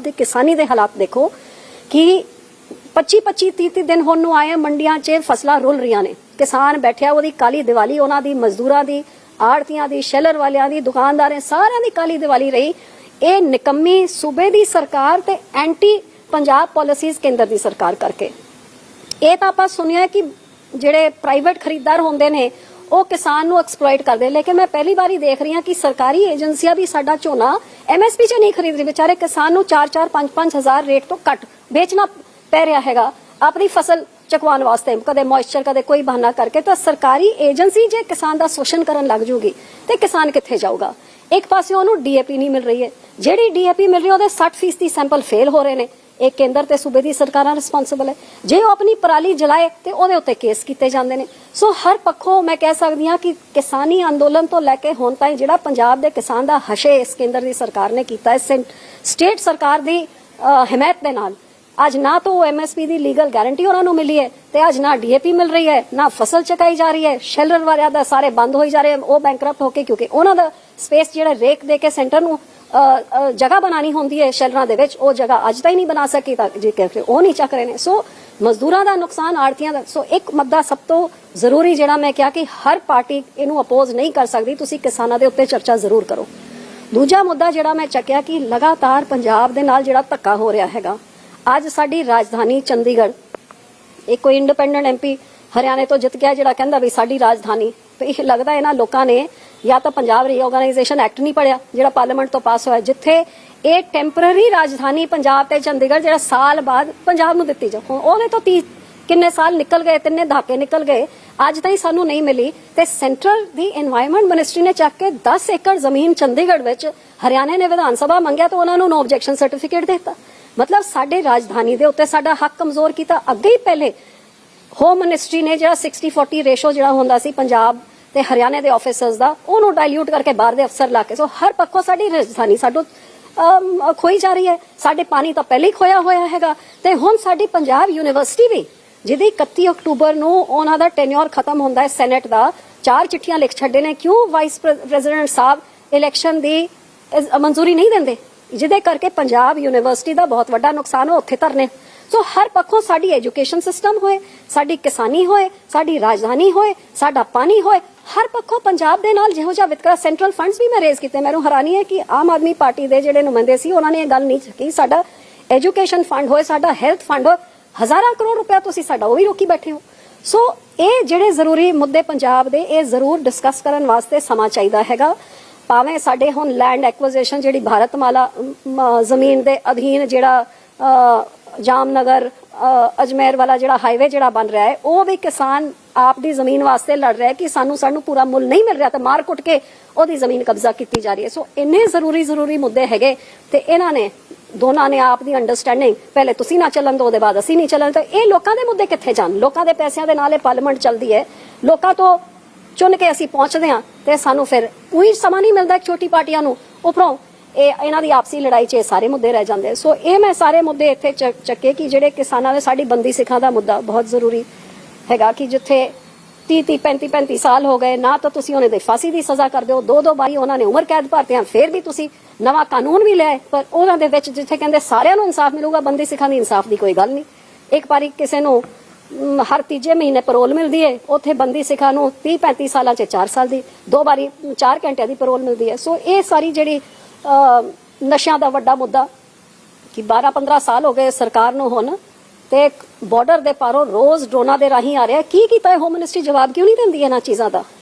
ਪੰਜਾਬ ਦੇ ਕਿਸਾਨੀ ਦੇ ਹਾਲਾਤ ਦੇਖੋ ਕਿ 25 25 30 ਦਿਨ ਹੁਣ ਨੂੰ ਆਏ ਮੰਡੀਆਂ 'ਚ ਫਸਲਾਂ ਰੁਲ ਰਹੀਆਂ ਨੇ। ਕਿਸਾਨ ਬੈਠਿਆ, ਉਹਦੀ ਕਾਲੀ ਦੀਵਾਲੀ, ਉਹਨਾਂ ਦੀ ਮਜ਼ਦੂਰਾਂ ਦੀ, ਆੜਤੀਆਂ ਦੀ, ਸ਼ੈਲਰ ਵਾਲਿਆਂ ਦੀ, ਦੁਕਾਨਦਾਰਾਂ, ਸਾਰਿਆਂ ਦੀ ਕਾਲੀ ਦੀਵਾਲੀ ਰਹੀ। ਇਹ ਨਿਕੰਮੀ ਸੂਬੇ ਦੀ ਸਰਕਾਰ ਤੇ ਐਂਟੀ ਪੰਜਾਬ ਪਾਲਿਸੀਜ਼ ਕੇਂਦਰ ਦੀ ਸਰਕਾਰ ਕਰਕੇ। ਇਹ ਤਾਂ ਆਪਾਂ ਸੁਣਿਆ ਕਿ ਜਿਹੜੇ ਪ੍ਰਾਈਵੇਟ ਖਰੀਦਦਾਰ ਹੁੰਦੇ ਨੇ ਉਹ ਕਿਸਾਨ ਨੂੰ ਐਕਸਪਲੋਇਟ ਕਰਦੇ ਲੇਕਿਨ ਮੈਂ ਪਹਿਲੀ ਵਾਰੀ ਦੇਖ ਰਹੀ ਹਾਂ ਕਿ ਸਰਕਾਰੀ ਏਜੰਸੀਆਂ ਵੀ ਸਾਡਾ ਝੋਨਾ ਐਮਐਸਪੀ 'ਚ ਨਹੀਂ ਖਰੀਦ ਰਹੀ ਵਿਚਾਰੇ ਕਿਸਾਨ ਨੂੰ 4-4 5-5 ਹਜ਼ਾਰ ਰੇਟ ਤੋਂ ਘੱਟ ਵੇਚਣਾ ਪੈ ਰਿਹਾ ਹੈਗਾ। ਆਪਣੀ ਫਸਲ ਚਕਵਾਉਣ ਵਾਸਤੇ ਕਦੇ ਮੋਇਸਚਰ ਕਦੇ ਕੋਈ ਬਹਾਨਾ ਕਰਕੇ ਤਾਂ ਸਰਕਾਰੀ ਏਜੰਸੀ ਜੇ ਕਿਸਾਨ ਦਾ ਸ਼ੋਸ਼ਣ ਕਰਨ ਲੱਗ ਜੂਗੀ ਤੇ ਕਿਸਾਨ ਕਿੱਥੇ ਜਾਊਗਾ? ਇੱਕ ਪਾਸੇ ਉਹਨੂੰ ਡੀਏਪੀ ਨਹੀਂ ਮਿਲ ਰਹੀ ਹੈ। ਜਿਹੜੀ ਡੀਏਪੀ ਮਿਲ ਰਹੀ ਉਹਦੇ 60% ਸੈਂਪਲ ਫੇਲ ਹੋ ਰਹੇ ਨੇ। ਇਹ ਕੇਂਦਰ ਤੇ ਸੂਬੇ ਦੀ ਸਰਕਾਰਾਂ ਰਿਸਪੌਂਸਿਬਲ ਹੈ। ਜੇ ਉਹ ਆਪਣੀ ਪਰਾਲੀ ਜਲਾਏ ਤੇ ਉਹਦੇ ਉੱਤੇ ਕੇਸ ਕੀਤੇ ਜਾਂਦੇ ਨੇ। ਸੋ ਹਰ ਪੱਖੋਂ ਮੈਂ ਕਹਿ ਸਕਦੀ ਹਾਂ ਕਿ ਕਿਸਾਨੀ ਅੰਦੋਲਨ ਤੋਂ ਲੈ ਕੇ ਹੁਣ ਤਾਈਂ ਜਿਹੜਾ ਪੰਜਾਬ ਦੇ ਕਿਸਾਨ ਦਾ ਹਸ਼ੇ ਇਸ ਕੇਂਦਰ ਦੀ ਸਰਕਾਰ ਨੇ ਕੀਤਾ ਹੈ ਸਟੇਟ ਸਰਕਾਰ ਦੀ ਅਹ, ਹਮਾਇਤ ਦੇ ਨਾਲ। ਅੱਜ ਨਾ ਤਾਂ ਉਹ ਐਮਐਸਪੀ ਦੀ ਲੀਗਲ ਗਾਰੰਟੀ ਉਹਨਾਂ ਨੂੰ ਮਿਲੀ ਹੈ ਤੇ ਅੱਜ ਨਾ ਡੀਏਪੀ ਮਿਲ ਰਹੀ ਹੈ ਨਾ ਫਸਲ ਚਕਾਈ ਜਾ ਰਹੀ ਹੈ ਸ਼ੈਲਰ ਵਾਲਿਆਂ ਦਾ ਸਾਰੇ ਬੰਦ ਹੋਈ ਜਾ ਰਹੇ ਹਨ, ਉਹ ਬੈਂਕਰਪਟ ਹੋ ਕੇ ਕਿਉਂਕਿ ਉਹਨਾਂ ਦਾ ਸਪੇਸ ਜਿਹੜਾ ਰੇਕ ਦੇ ਕੇ ਸੈਂਟਰ ਨੂੰ ਜਗ੍ਹਾ ਬਣਾਣੀ ਹੁੰਦੀ ਹੈ ਸ਼ੈਲਰਾਂ ਦੇ ਵਿੱਚ, ਉਹ ਜਗ੍ਹਾ ਅੱਜ ਤਾਈਂ ਨਹੀਂ ਬਣਾ ਸਕੀ ਤਾਂ ਜੇ ਕਹਿੰਦੇ ਉਹ ਨਹੀਂ ਚੱਕ ਰਹੇ ਨੇ। ਸੋ ਮਜ਼ਦੂਰਾਂ ਦਾ ਨੁਕਸਾਨ ਆੜਤੀਆਂ ਦਾ, ਸੋ ਇੱਕ ਮੁੱਦਾ ਸਭ ਤੋਂ ਜ਼ਰੂਰੀ ਜਿਹੜਾ ਮੈਂ ਕਿਹਾ ਕਿ ਹਰ ਪਾਰਟੀ ਇਹਨੂੰ ਅਪੋਜ਼ ਨਹੀਂ ਕਰ ਸਕਦੀ, ਤੁਸੀਂ ਕਿਸਾਨਾਂ ਦੇ ਉੱਤੇ ਚਰਚਾ ਜ਼ਰੂਰ ਕਰੋ। ਦੂਜਾ ਮੁੱਦਾ ਜਿਹੜਾ ਮੈਂ ਚੱਕਿਆ ਕਿ ਲਗਾਤਾਰ ਪੰਜਾਬ ਦੇ ਨਾਲ ਜਿਹੜਾ ਧੱਕਾ ਹੋ ਰਿਹਾ ਹੈਗਾ, ਅੱਜ ਸਾਡੀ ਰਾਜਧਾਨੀ ਚੰਡੀਗੜ੍ਹ ਇੱਕ ਕੋਈ ਇੰਡੀਪੈਂਡੈਂਟ ਐਮਪੀ ਹਰਿਆਣੇ ਤੋਂ ਜਿੱਤ ਗਿਆ ਜਿਹੜਾ ਕਹਿੰਦਾ ਵੀ ਸਾਡੀ ਰਾਜਧਾਨੀ, ਤੇ ਇਹ ਲੱਗਦਾ ਇਹਨਾਂ ਲੋਕਾਂ ਨੇ ਜਾਂ ਤਾਂ ਪੰਜਾਬ ਰੀਆਰਗੇਨਾਈਜੇਸ਼ਨ ਐਕਟ ਨਹੀਂ ਪੜਿਆ, ਜਿਹੜਾ ਪਾਰਲੀਮੈਂਟ ਤੋਂ ਪਾਸ ਹੋਇਆ, ਜਿੱਥੇ ਇਹ ਟੈਂਪਰਰੀ ਰਾਜਧਾਨੀ ਪੰਜਾਬ ਤੇ ਚੰਡੀਗੜ੍ਹ ਜਿਹੜਾ ਸਾਲ ਬਾਅਦ ਪੰਜਾਬ ਨੂੰ ਦਿੱਤੀ ਜਾ ਉਹਦੇ ਤੋਂ ਕਿੰਨੇ ਸਾਲ ਨਿਕਲ ਗਏ, ਤਿੰਨੇ ਧਾਕੇ ਨਿਕਲ ਗਏ, ਅੱਜ ਤਾਈਂ ਸਾਨੂੰ ਨਹੀਂ ਮਿਲੀ। ਤੇ ਸੈਂਟਰਲ ਦੀ এনवायरमेंट ਮਿਨਿਸਟਰੀ ਨੇ ਚੱਕ ਕੇ 10 ਏਕੜ ਜ਼ਮੀਨ ਚੰਡੀਗੜ੍ਹ ਵਿੱਚ ਹਰਿਆਣਾ ਨੇ ਵਿਧਾਨ ਸਭਾ ਮੰਗਿਆ ਤਾਂ ਉਹਨਾਂ ਨੂੰ ਨੋ ਆਬਜੈਕਸ਼ਨ ਸਰਟੀਫਿਕੇਟ ਦਿੱਤਾ। ਮਤਲਬ ਸਾਡੇ ਰਾਜਧਾਨੀ ਦੇ ਉੱਤੇ ਸਾਡਾ ਹੱਕ ਕਮਜ਼ੋਰ ਕੀਤਾ। ਅੱਗੇ ਹੀ ਪਹਿਲੇ ਹੋਮ ਮਿਨਿਸਟਰੀ ਨੇ ਜਿਹੜਾ 60 40 ਰੇਸ਼ੋ ਜਿਹੜਾ ਹੁੰਦਾ ਸੀ, ਪੰਜਾਬ ਤੇ ਹਰਿਆਣੇ ਦੇ ਆਫੀਸਰਸ ਦਾ, ਉਹਨੂੰ ਡਾਇਲੂਟ ਕਰਕੇ ਬਾਹਰ ਦੇ ਅਫਸਰ ਲਾ ਕੇ, ਸੋ ਹਰ ਪੱਖੋਂ ਸਾਡੀ ਰਾਜਧਾਨੀ ਸਾਡੋ ਖੋਈ ਜਾ ਰਹੀ ਹੈ। ਸਾਡੇ ਪਾਣੀ ਤਾਂ ਪਹਿਲੇ ਹੀ ਖੋਇਆ ਹੋਇਆ ਹੈਗਾ। ਤੇ ਹੁਣ ਸਾਡੀ ਪੰਜਾਬ ਯੂਨੀਵਰਸਿਟੀ ਵੀ, ਜਿਹਦੀ 31 ਅਕਤੂਬਰ ਨੂੰ ਉਹਨਾਂ ਦਾ ਟੈਨਿਓਰ ਖਤਮ ਹੁੰਦਾ ਹੈ ਸੈਨੇਟ ਦਾ, ਚਾਰ ਚਿੱਠੀਆਂ ਲਿਖ ਛੱਡੇ ਨੇ, ਕਿਉਂ ਵਾਈਸ ਪ੍ਰੈਜ਼ੀਡੈਂਟ ਸਾਹਿਬ ਇਲੈਕਸ਼ਨ ਦੀ ਮਨਜ਼ੂਰੀ ਨਹੀਂ ਦਿੰਦੇ? ਜਿਹਦੇ ਕਰਕੇ ਪੰਜਾਬ ਯੂਨੀਵਰਸਿਟੀ ਦਾ ਬਹੁਤ ਵੱਡਾ ਨੁਕਸਾਨ ਹੋ, ਉੱਥੇ ਧਰਨੇ। ਸੋ ਹਰ ਪੱਖੋਂ ਸਾਡੀ ਐਜੂਕੇਸ਼ਨ ਸਿਸਟਮ ਹੋਏ ਸਾਡੀ ਕਿਸਾਨੀ ਹੋਏ ਸਾਡੀ ਰਾਜਧਾਨੀ ਹੋਏ ਸਾਡਾ ਪਾਣੀ ਹੋਏ ਹਰ ਪੱਖੋਂ ਪੰਜਾਬ ਦੇ ਨਾਲ ਜਿਹੋ ਜਿਹਾ ਵਿਤਕਰਾ ਸੈਂਟਰਲ ਫੰਡਸ ਵੀ ਮੈਂ ਰੇਜ਼ ਕੀਤੇ ਮੈਨੂੰ ਹੈਰਾਨੀ ਹੈ ਕਿ ਆਮ ਆਦਮੀ ਪਾਰਟੀ ਦੇ ਜਿਹੜੇ ਨੁਮਾਇੰਦੇ ਸੀ ਉਹਨਾਂ ਨੇ ਇਹ ਗੱਲ ਨਹੀਂ ਚੱਕੀ। ਸਾਡਾ ਐਜੂਕੇਸ਼ਨ ਫੰਡ ਹੋਏ ਸਾਡਾ ਹੈਲਥ ਫੰਡ ਹੋਏ ਹਜ਼ਾਰਾਂ ਕਰੋੜ ਰੁਪਇਆ ਤੁਸੀਂ ਸਾਡਾ ਉਹ ਵੀ ਰੋਕੀ ਬੈਠੇ ਹੋ। ਸੋ ਇਹ ਜਿਹੜੇ ਜ਼ਰੂਰੀ ਮੁੱਦੇ ਪੰਜਾਬ ਦੇ ਇਹ ਜ਼ਰੂਰ ਡਿਸਕਸ ਕਰਨ ਵਾਸਤੇ ਸਮਾਂ ਚਾਹੀਦਾ ਹੈਗਾ। ਭਾਵੇਂ ਸਾਡੇ ਹੁਣ ਲੈਂਡ ਐਕੁਜੀਸ਼ਨ ਜਿਹੜੀ ਭਾਰਤਮਾਲਾ ਅਮ, ਜ਼ਮੀਨ ਦੇ ਅਧੀਨ ਜਿਹੜਾ ਜਾਮਨਗਰ ਅਜਮੇਰ ਵਾਲਾ ਜਿਹੜਾ ਹਾਈਵੇ ਜਿਹੜਾ ਬਣ ਰਿਹਾ ਹੈ, ਉਹ ਵੀ ਕਿਸਾਨ ਆਪ ਦੀ ਜ਼ਮੀਨ ਵਾਸਤੇ ਲੜ ਰਿਹਾ ਹੈ ਕਿ ਸਾਨੂੰ ਸਾਨੂੰ ਪੂਰਾ ਮੁੱਲ ਨਹੀਂ ਮਿਲ ਰਿਹਾ ਤੇ ਮਾਰ ਕੁੱਟ ਕੇ ਉਹਦੀ ਜ਼ਮੀਨ ਕਬਜ਼ਾ ਕੀਤੀ ਜਾ ਰਹੀ ਹੈ। ਸੋ ਇੰਨੇ ਜ਼ਰੂਰੀ ਜ਼ਰੂਰੀ ਮੁੱਦੇ ਹੈਗੇ ਤੇ ਇਹਨਾਂ ਨੇ, ਦੋਨਾਂ ਨੇ ਆਪ ਦੀ ਅੰਡਰਸਟੈਂਡਿੰਗ ਪਹਿਲੇ ਤੁਸੀਂ ਨਾ ਚੱਲਣ ਤੋਂ ਉਹਦੇ ਬਾਅਦ ਅਸੀਂ ਨਹੀਂ ਚੱਲਣ। ਤਾਂ ਇਹ ਲੋਕਾਂ ਦੇ ਮੁੱਦੇ ਕਿੱਥੇ ਜਾਣ? ਲੋਕਾਂ ਦੇ ਪੈਸਿਆਂ ਦੇ ਨਾਲ ਇਹ ਪਾਰਲੀਮੈਂਟ ਚੱਲਦੀ ਹੈ। ਲੋਕਾਂ ਤੋਂ ਚੁਣ ਕੇ ਅਸੀਂ ਪਹੁੰਚਦੇ ਹਾਂ ਤੇ ਸਾਨੂੰ ਫਿਰ ਕੋਈ ਸਮਾਂ ਨਹੀਂ ਮਿਲਦਾ ਛੋਟੀ ਪਾਰਟੀਆਂ ਨੂੰ। ਉਪਰੋਂ ਇਹ ਇਹਨਾਂ ਦੀ ਆਪਸੀ ਲੜਾਈ 'ਚ ਇਹ ਸਾਰੇ ਮੁੱਦੇ ਰਹਿ ਜਾਂਦੇ ਸੋ ਇਹ ਮੈਂ ਸਾਰੇ ਮੁੱਦੇ ਇੱਥੇ ਚੱਕ- ਚੱਕੇ ਕਿ ਜਿਹੜੇ ਕਿਸਾਨਾਂ ਦੇ ਸਾਡੀ ਬੰਦੀ ਸਿੱਖਾਂ ਦਾ ਮੁੱਦਾ ਬਹੁਤ ਜ਼ਰੂਰੀ ਹੈਗਾ ਕਿ ਜਿੱਥੇ 30 30 35 35 ਸਾਲ ਹੋ ਗਏ, ਨਾ ਤਾਂ ਤੁਸੀਂ ਉਹਨਾਂ ਦੇ ਫਾਂਸੀ ਦੀ ਸਜ਼ਾ ਕਰਦੇ ਹੋ ਦੋ ਦੋ ਵਾਰੀ ਉਹਨਾਂ ਨੇ ਉਮਰ ਕੈਦ ਭਰਤੇ ਆ, ਫਿਰ ਵੀ ਤੁਸੀਂ ਨਵਾਂ ਕਾਨੂੰਨ ਵੀ ਲਿਆ ਪਰ ਉਹਨਾਂ ਦੇ ਵਿੱਚ ਜਿੱਥੇ ਕਹਿੰਦੇ ਸਾਰਿਆਂ ਨੂੰ ਇਨਸਾਫ ਮਿਲੂਗਾ, ਬੰਦੀ ਸਿੱਖਾਂ ਦੀ ਇਨਸਾਫ ਦੀ ਕੋਈ ਗੱਲ ਨਹੀਂ। ਇੱਕ ਵਾਰੀ ਕਿਸੇ ਨੂੰ ਹਰ ਤੀਜੇ ਮਹੀਨੇ ਪੈਰੋਲ ਮਿਲਦੀ ਹੈ ਉੱਥੇ ਬੰਦੀ ਸਿੱਖਾਂ ਨੂੰ 30 35 ਸਾਲਾਂ 'ਚ 4 ਸਾਲ ਦੀ, ਦੋ ਵਾਰੀ 4 ਘੰਟਿਆਂ ਦੀ ਪੈਰੋਲ ਮਿਲਦੀ ਹੈ ਸੋ ਇਹ ਸਾਰੀ ਜਿਹੜੀ ਨਸ਼ਿਆਂ ਦਾ ਵੱਡਾ ਮੁੱਦਾ ਕਿ 12 15 ਸਾਲ ਹੋ ਗਏ ਸਰਕਾਰ ਨੂੰ ਹੁਣ ਤੇ ਬਾਰਡਰ ਦੇ ਪਾਰੋਂ ਰੋਜ਼ ਡਰੋਨਾਂ ਦੇ ਰਾਹੀਂ ਆ ਰਿਹਾ ਕੀ ਕੀਤਾ ਹੋਮ ਮਿਨਿਸਟਰੀ ਜਵਾਬ ਕਿਉਂ ਨਹੀਂ ਦਿੰਦੀ ਇਹਨਾਂ ਚੀਜ਼ਾਂ ਦਾ?